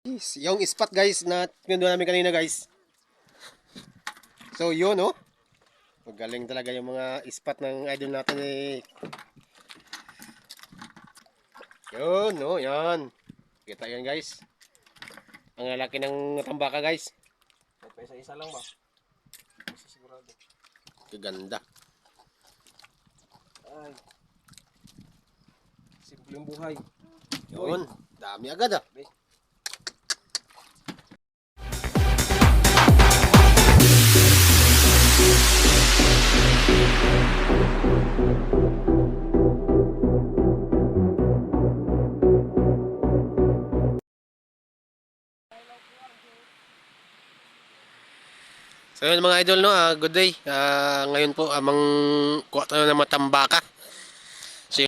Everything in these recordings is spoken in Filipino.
Yes, yung spot guys na pinundo namin kanina guys. So yun oh. Magaling talaga yung mga spot ng idol natin eh. Yun oh, yan. Kita yan guys. Ang lalaki ng tambaka guys. May isa-isa lang ba? Isa sigurado. Ganda. Ay. Simpleng buhay. Yun. Dami agad ah. So yun mga idol no, ah, good day. Ah, ngayon po amang kuha tayo ng matambaka. Si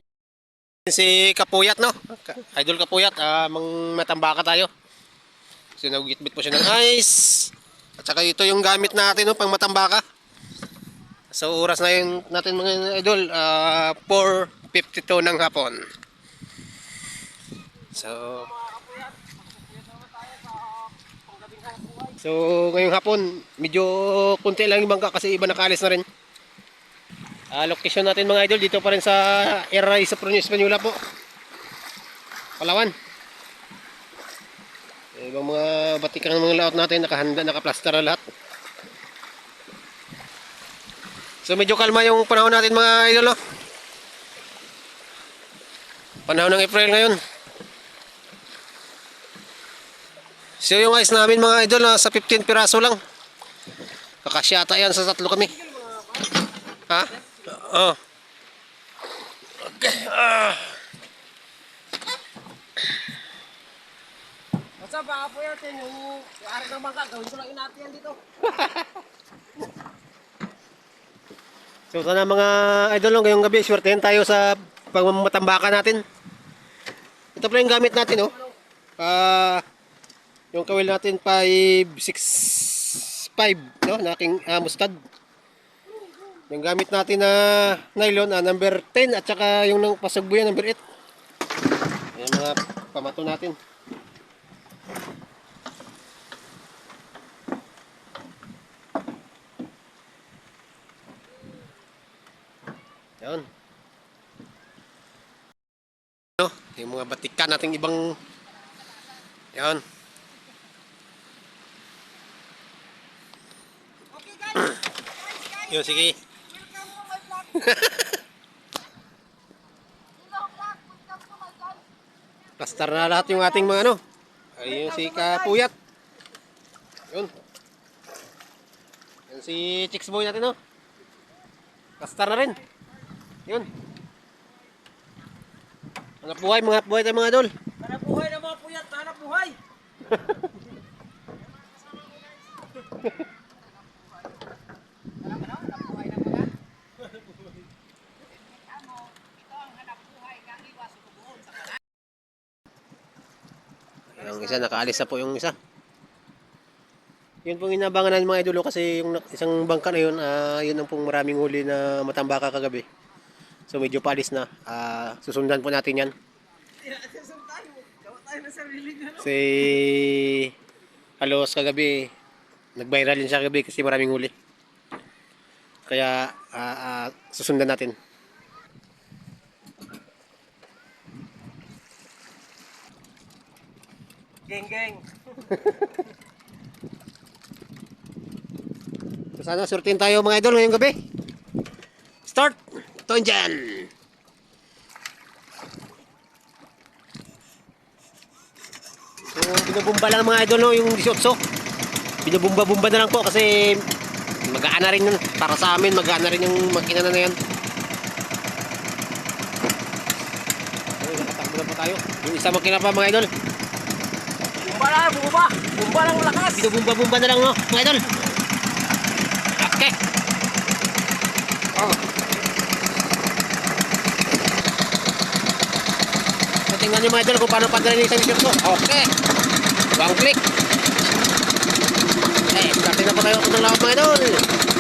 si Kapuyat no. Idol Kapuyat, ah, mang matambaka tayo. So nagitbit po siya ng ice. At saka ito yung gamit natin no, pang matambaka. So oras na yun natin mga idol, ah, 4.52 ng hapon. So So ngayong hapon, medyo kunti lang yung bangka kasi iba nakalis na rin. Ah, location natin mga idol dito pa rin sa Era sa Prunyo Espanyola po. Palawan. Ibang mga batikan ng mga laot natin nakahanda, nakaplaster na lahat. So medyo kalma yung panahon natin mga idol. No? Panahon ng April ngayon. So yung ice namin mga idol na sa 15 piraso lang. Kakasyata yan sa tatlo kami. Ha? Oh. Okay. Ah. Basta baka po natin yung ari ng bangka, gawin ko lang inati yan dito. So sana mga idol no, ngayong gabi, swertein tayo sa pagmamatambakan natin. Ito pala yung gamit natin, oh. Ah, yung kawil natin 5 6 5, no, na aking ah, mustad. Yung gamit natin na nylon, ah, number 10 at saka yung nang pasagbuyan number 8. Ayan mga pamato natin. Yan. No, yung mga batikan nating ibang Yan. Okay guys, Yun, sige. Plaster na lahat yung ating mga ano. Ayun si Kapuyat. Yun. Yan si Chicks Boy natin, no? Plaster na rin. Yun. Hanap buhay, mga buhay tayo mga idol. Hanap buhay na mga puyat, hanap buhay. Yung isa, nakaalis na po yung isa. Yun pong inabangan namin mga idolo kasi yung isang bangka na yun, ah, yun ang pong maraming huli na matambaka kagabi. So medyo palis na. Ah, susundan po natin yan. Tayo? Gawa tayo ng sariling ano. Si Halos kagabi, nag-viral din siya kagabi kasi maraming huli. Kaya ah, ah, susundan natin. Geng geng. So sana surtin tayo mga idol ngayong gabi. Start! Ito dyan! So binubumba lang mga idol no, yung 18. Binubumba-bumba na lang po kasi magaan na rin yun. Para sa amin, magaan na rin yung makina na na yan. Nakatakbo na po tayo. Yung isa makina pa mga idol. Bumba na, bumba. Bumba lang lakas. Binubumba-bumba na lang no, mga idol. Okay. Oh. So, tingnan nyo mga idol kung paano padala isang shot ko. Okay. One click. Eh, starting na pa tayo ng lahat mga idol.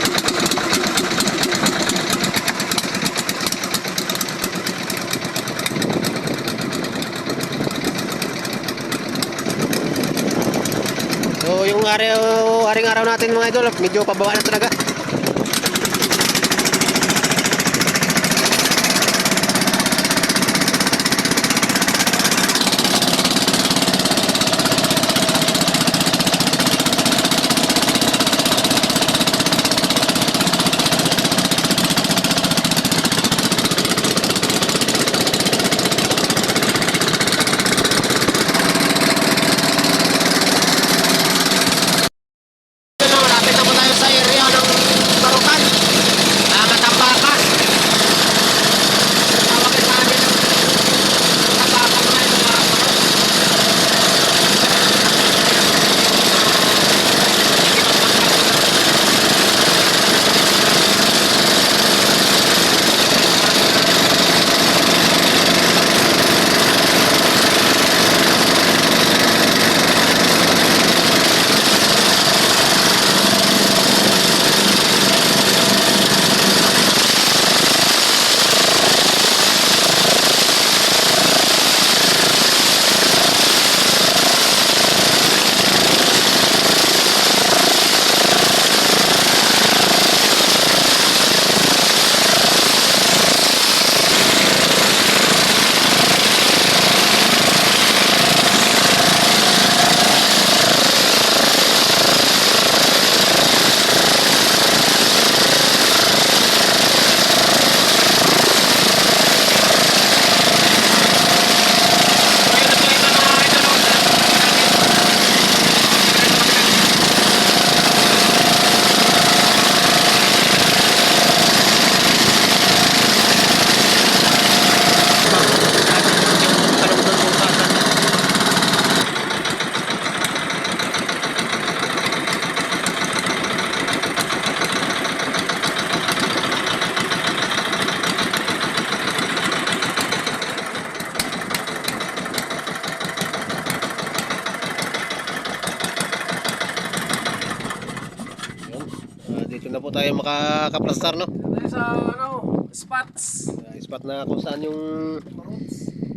Yung araw, aring araw natin mga idol, medyo pababa na talaga. Dito na po tayo makakaplastar no. Tayo sa ano, spots. Ah, spot na kung saan yung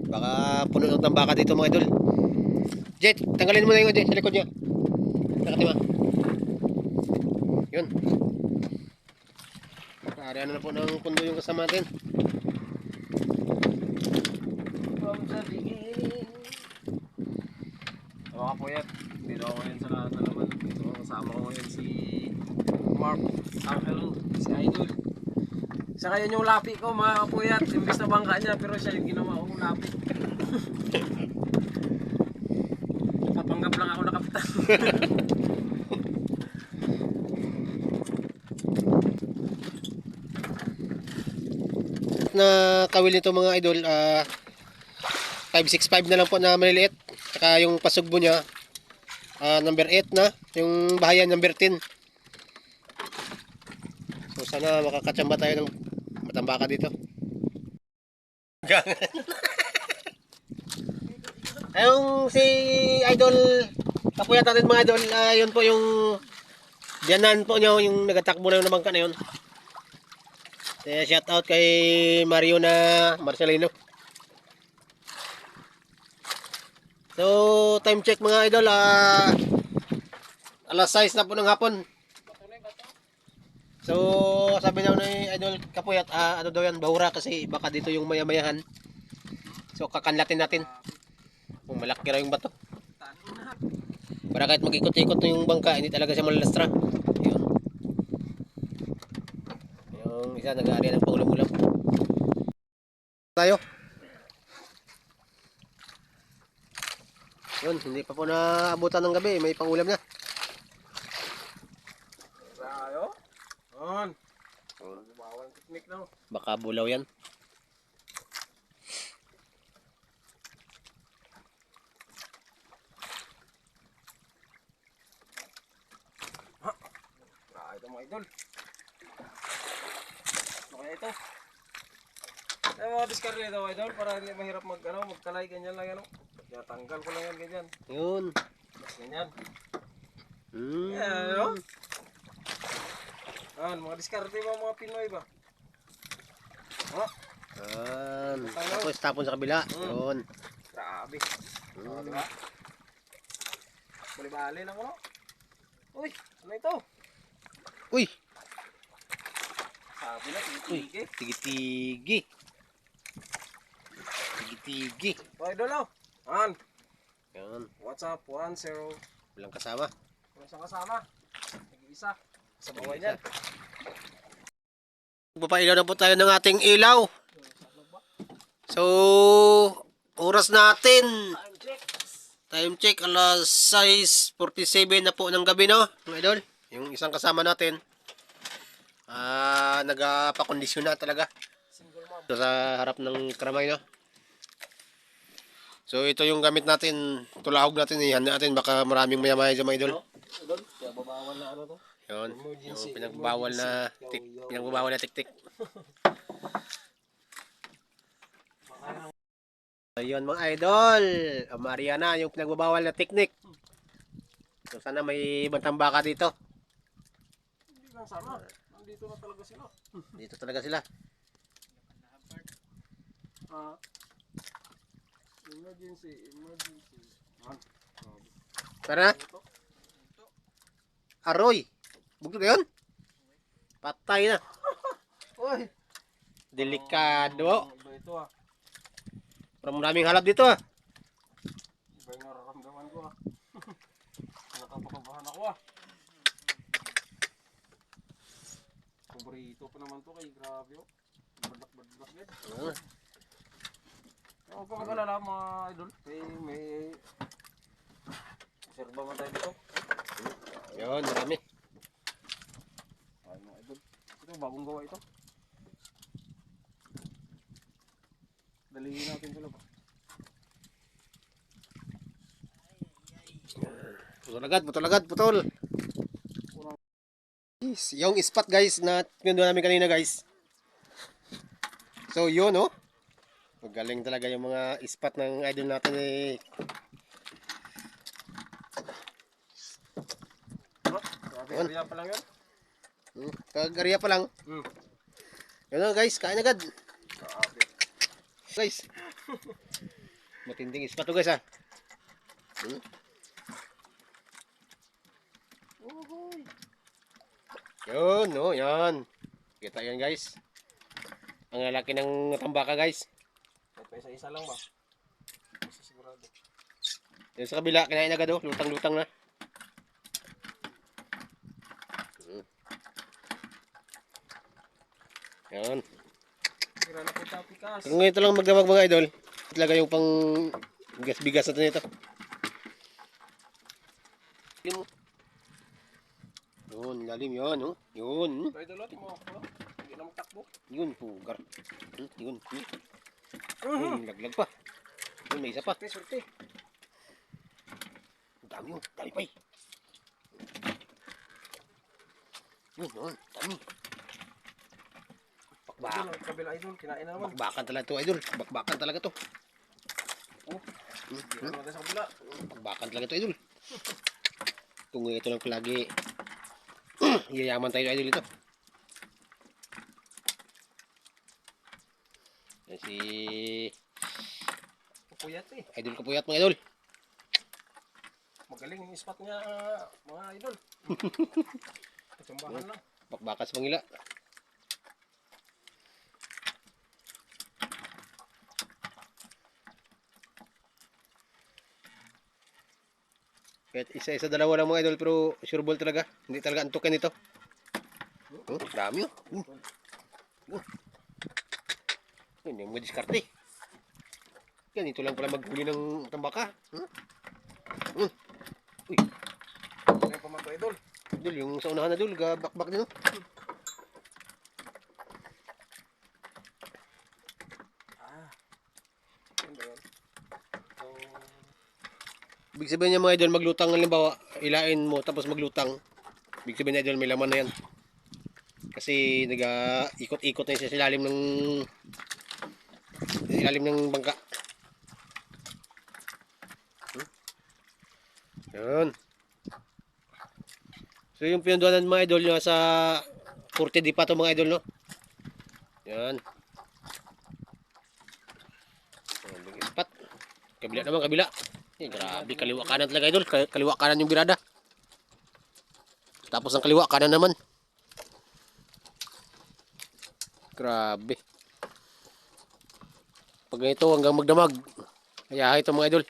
baka puno ng tambaka dito mga idol. Jet, tanggalin mo na yung Jet sa likod niya. Nakatima. Yun. Ano na po ng pundo yung kasama natin. From the beginning. Mga kapuyat, dito ako ngayon sa lahat na naman. Dito kasama ko ngayon si Mark Angel, si Idol. Siya kaya yung lapi ko mga kapuyat. Imbis na bangka niya, pero siya yung ginawa kong lapi. Papanggap lang ako na kapitan. Na kawil nito mga idol, ah 565 na lang po na maliliit. Saka yung pasugbo niya, ah, number 8 na. Yung bahayan number 10. So sana makakatsamba tayo ng matambaka dito. Ayong si Idol, kapuyat natin mga idol, ah, yun po yung biyanan po niyo, yung nagatakbo na yung nabangka na yun. Eh, shout out kay Mario na Marcelino. So, time check mga idol, ah, alas 6 na po ng hapon. So, sabi daw ni Idol Kapuyat, ah, ano daw yan, bahura kasi baka dito yung mayamayahan. So, kakanlatin natin. Kung malaki raw yung bato. Para kahit mag-ikot-ikot yung bangka, hindi talaga siya malalastra. Yun. Yung isa nag-aari ng pangulam-ulam. Tayo. Yun, hindi pa po naabutan ng gabi. May pangulam na. Tayo? On. Bawal technique daw. Baka bulaw yan. Ah, ito mga idol. Ano kaya ito? Ay, mga discard nito mga idol para hindi mahirap mag, ano, magkalay ganyan lang ano. Kaya tanggal ko lang yan ganyan. Yun. Ganyan. Hmm. Yan, ano? Yan, mga diskarte ba mga Pinoy ba? Oh, Yan. Tapos tapon sa kabila. Yun. grabe. Oh, Hmm. di ba? Bali-bali lang ano? Uy, ano ito? Uy, Sabi na, tigi-tigi. Tigi-tigi. Oh, idol oh. An, Yan, what's up? One, zero. walang kasama. Isang kasama. Nag-iisa. Sa bawal niyan. Magpapailaw na po tayo ng ating ilaw. So, oras natin. Time check. Alas 6.47 na po ng gabi, no? Mga idol, yung isang kasama natin, ah, nagpakondisyon na talaga. Ito sa harap ng karamay, no? So, ito yung gamit natin, tulahog natin, ihan natin, baka maraming mayamaya dyan, mga idol. Idol, kaya babawal na ano to. Yun, yung pinagbawal na, tik, pinagbawal na tik-tik. Ayun mga idol, Ah, Mariana, yung pinagbabawal na teknik. So sana may bantang baka dito. Hindi lang sana. Nandito na talaga sila. Dito talaga sila. Ah. Emergency, emergency. An. Tara, Ito. aroy. Bugto ka yun? Patay na. Uy. Delikado. Iba ito ah. Parang maraming halap dito ah. Iba yung nararamdaman ko ah. Nakapakabahan ako ah. Paborito pa naman to kay grabe oh. Badak-badak yan. Ah, Huwag ka mag-alala mga idol. May, may... Serba man tayo dito. Yun, marami. Ay mga idol. Ito bagong gawa ito. Dalihin natin sila ba? Putol agad, putol agad, putol. Yes, Yung spot guys na pinundo namin kanina guys. So yun oh. Magaling talaga yung mga spot ng idol natin eh. Kaya pa lang yun. Hmm, Kagariya pa lang. Hmm. Yun oh, guys, kain agad. Guys. Matinding spot to guys ah. Hmm? Yun, no, yan. Kita yan guys. Ang lalaki ng tambaka guys. Ito isa-isa lang ba? Isa sigurado. Yung sa kabila, kinain agad oh. Lutang-lutang na. Yan. Tapikas. Kung ito lang magdamag mga idol, talaga yung pang bigas-bigas natin ito. Lalim. Yun, lalim yun, oh. Yun, idol, tingnan mo ako. Hindi na magtakbo. yun, pugar. Hmm, Yun, yun. Yun, laglag pa. Yun, may isa pa. Swerte. Ang dami yun, dami pa eh. Yun, yun, dami. Bakbak. Idol, kabila idol, kinain na naman. Bakbakan talaga to, idol. Bakbakan talaga to. Oh, Hmm, hindi na natin sa kabila. Bakbakan talaga to, idol. Kung ito lang palagi, yayaman tayo, idol, ito. Yan si Pupuyat eh. Idol Kapuyat, mga idol. Magaling yung spot niya, ah, mga idol. Kacambahan lang. Bakbakan sa Kahit isa-isa dalawa lang mga idol pero sure ball talaga. Hindi talaga antukan ito. Oh, dami oh. Hmm. Oh. Hindi mo diskarte. Yan, ito lang pala maghuli ng tambaka. Hmm? Hmm. Uy, Kaya pa to idol. idol, yung sa unahan na dul, bakbak din oh. Ah. Ano ba yun? So, Ibig sabihin niya mga idol, maglutang halimbawa, ilain mo tapos maglutang. Ibig sabihin niya idol, may laman na yan. Kasi naga ikot-ikot na yun sa ilalim ng sa ilalim ng bangka. Hmm? Yan. So yung pinanduanan mga idol nyo sa 40 di pa to mga idol no. Yan. Spot. Kabila naman, kabila. Eh, grabe, kaliwa kanan talaga idol. Kal- Kaliwa kanan yung birada. Tapos ang kaliwa, kanan naman. Grabe. Pag ganito hanggang magdamag. Kaya ito mga idol.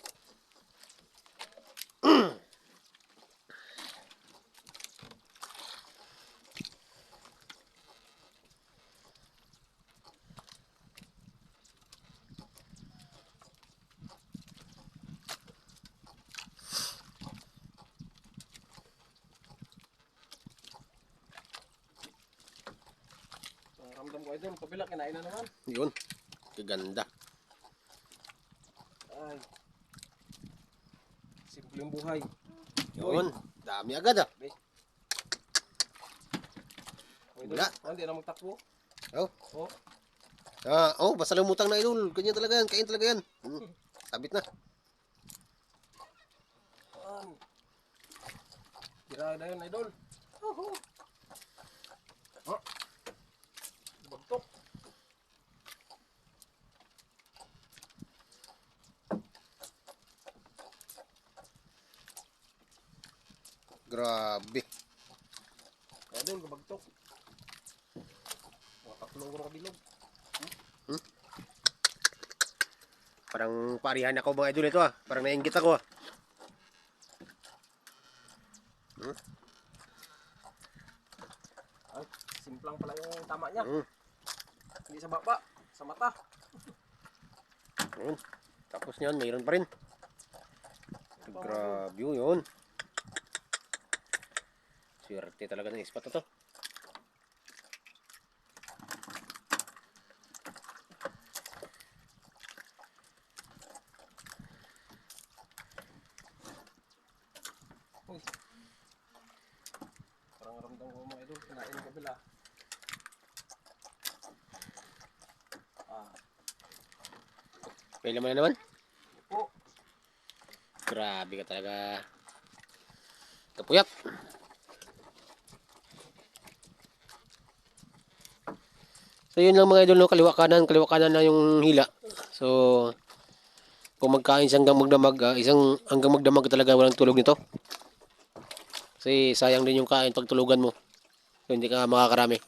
Ang ramdam ko idol, kabila kinain na naman. Yun. Kaganda. Ay. Simpleng buhay. Yun. Dami agad ah. Wala. oh, hindi na magtakbo. Oh. Oh, Ah, oh, basta lumutang na idol. Ganyan talaga yan. Kain talaga yan. Hmm. Sabit na. Tira na yun idol. Oho. Oh. Grabe. Idol, kabagtok. Mga tatlong guro kabilog. Parang parihan ako mga idol ito ah. Parang nainggit ako ah. Ay, simplang pala yung tama niya. Hmm. Hindi sa baba, sa mata. Yun. Tapos niyan, mayroon pa rin. Grabe yun. Swerte talaga ng ispat na to. Uy. Parang ramdam ko mga idol, kinain ng kabila. Ah, May laman na naman. po. Grabe ka talaga. Kapuyat. So yun lang mga idol, no? kaliwa kanan, kaliwa kanan na yung hila. So, kung magkain siya hanggang magdamag, ah, isang hanggang magdamag talaga walang tulog nito. Kasi sayang din yung kain pag tulugan mo. So, hindi ka makakarami.